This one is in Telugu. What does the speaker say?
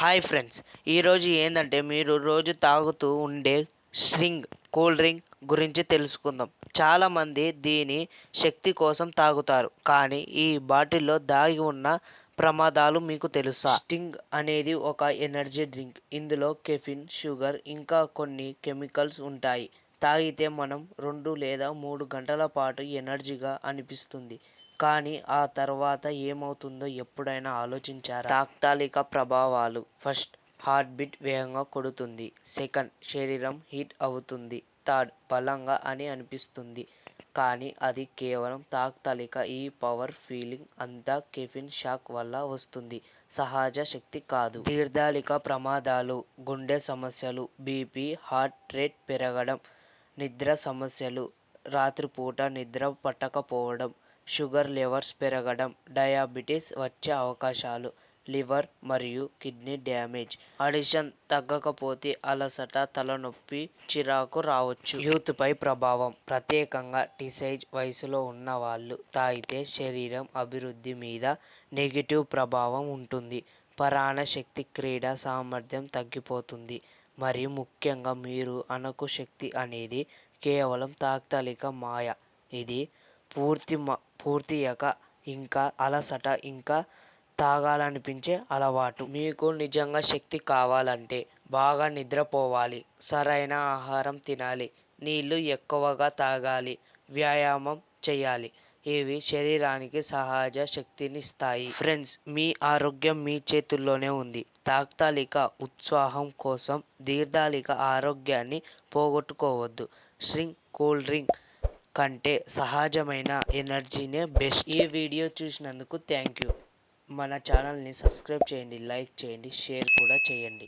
హాయ్ ఫ్రెండ్స్ ఈరోజు ఏంటంటే మీరు రోజు తాగుతూ ఉండే స్ట్రింగ్ కూల్ డ్రింక్ గురించి తెలుసుకుందాం. చాలామంది దీని శక్తి కోసం తాగుతారు కానీ ఈ బాటిల్లో దాగి ఉన్న ప్రమాదాలు మీకు తెలుసా? స్టింగ్ అనేది ఒక ఎనర్జీ డ్రింక్. ఇందులో కెఫిన్ షుగర్ ఇంకా కొన్ని కెమికల్స్ ఉంటాయి. తాగితే మనం రెండు లేదా మూడు గంటల పాటు ఎనర్జీగా అనిపిస్తుంది. కానీ ఆ తర్వాత ఏమవుతుందో ఎప్పుడైనా ఆలోచించారా? తాత్కాలిక ప్రభావాలు. ఫస్ట్ హార్ట్ బీట్ వేగంగా కొడుతుంది. సెకండ్ శరీరం హీట్ అవుతుంది. థర్డ్ బలంగా అని అనిపిస్తుంది. కానీ అది కేవలం తాత్కాలిక ఈ పవర్ ఫీలింగ్ అంతా కెఫిన్ షాక్ వల్ల వస్తుంది. సహజ శక్తి కాదు. దీర్ఘాలిక ప్రమాదాలు గుండె సమస్యలు బీపీ హార్ట్ రేట్ పెరగడం నిద్ర సమస్యలు రాత్రిపూట నిద్ర పట్టకపోవడం షుగర్ లెవెల్స్ పెరగడం డయాబెటీస్ వచ్చే అవకాశాలు లివర్ మరియు కిడ్నీ డ్యామేజ్ అడిషన్ తగ్గకపోతే అలసట తలనొప్పి చిరాకు రావచ్చు. యూత్పై ప్రభావం ప్రత్యేకంగా టీసైజ్ వయసులో ఉన్న వాళ్ళు తాగితే శరీరం అభివృద్ధి మీద నెగిటివ్ ప్రభావం ఉంటుంది. పరాణ శక్తి క్రీడా సామర్థ్యం తగ్గిపోతుంది. మరియు ముఖ్యంగా మీరు అనకు శక్తి అనేది కేవలం తాత్కాలిక మాయ. ఇది పూర్తి మ పూర్తియక ఇంకా అలసట ఇంకా తాగాలనిపించే అలవాటు. మీకు నిజంగా శక్తి కావాలంటే బాగా నిద్రపోవాలి. సరైన ఆహారం తినాలి. నీళ్ళు ఎక్కువగా తాగాలి. వ్యాయామం చేయాలి. ఇవి శరీరానికి సహజ శక్తినిస్తాయి. ఫ్రెండ్స్ మీ ఆరోగ్యం మీ చేతుల్లోనే ఉంది. తాత్కాలిక ఉత్సాహం కోసం దీర్ఘాలిక ఆరోగ్యాన్ని పోగొట్టుకోవద్దు. స్ట్రింగ్ కూల్ డ్రింక్ కంటే సహజమైన ఎనర్జీనే బెస్ట్. ఈ వీడియో చూసినందుకు థ్యాంక్ యూ. మన ఛానల్ని సబ్స్క్రైబ్ చేయండి లైక్ చేయండి షేర్ కూడా చేయండి.